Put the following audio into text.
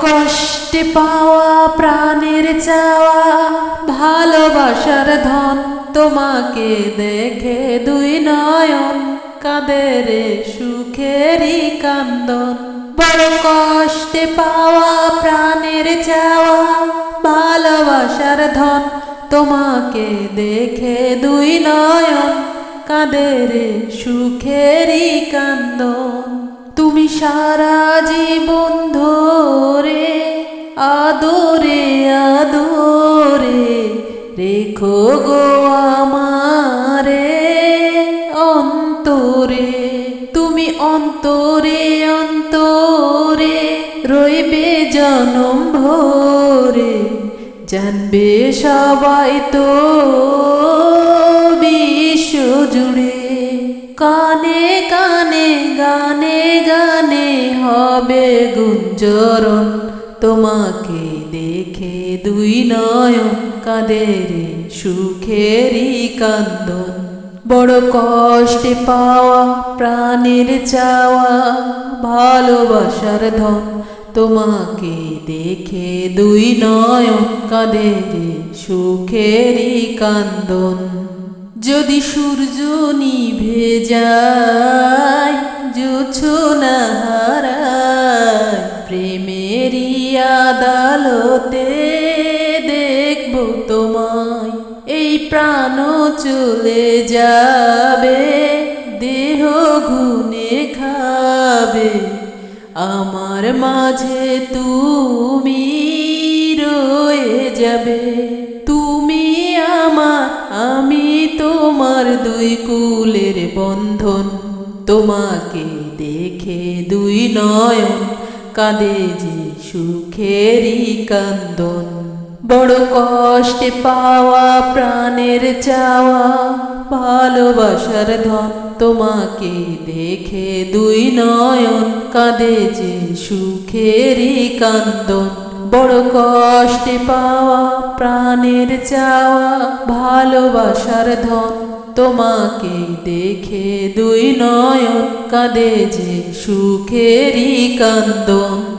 কষ্টে পাওয়া, প্রাণের চাওয়া, ভালোবাসার ধন তোমাকে দেখে দুই নয়ন কাদের সুখেরই কান্দন। বড় কষ্টে পাওয়া, প্রাণের চাওয়া, ভালোবাসার ধন তোমাকে দেখে দুই নয়ন কাদের সুখেরই কান্দন। তুমি সারা জীবন ধরে, আদরে আদরে রেখো গো আমারে অন্তরে। তুমি অন্তরে অন্তরে রইবে জনম ভরে, জানবে সবাই তো গানে হবে গুঞ্জরণ। তোমাকে দেখে দুই নয়ন কাদের সুখেরই কান্দন। বড় কষ্টে পাওয়া, প্রাণের চাওয়া, ভালোবাসার ধন। তোমাকে দেখে দুই নয়ন কাদের সুখেরই কান্দন। যদি সূর্য নিভে যায় প্রেমেরই আদালতে দেখব তোমায়। এই প্রাণ চলে যাবে, দেহ গুনে খাবে। আমার মাঝে তুমি রয়ে যাবে। তুমি আমার, আমি তোমার দুই কুলের বন্ধন। তোমাকে দেখে দুই নয়ন কাঁদে যে সুখেরই কান্দন। বড় কষ্টে পাওয়া প্রাণের চাওয়া। ভালোবাসার ধন তোমাকে দেখে দুই নয়ন কাঁদে যে সুখেরই কান্দন। বড় কষ্টে পাওয়া প্রাণের চাওয়া। ভালোবাসার ধন তোমাকে দেখে দুই নয়ন কাঁদে যে সুখেরই কান্দন।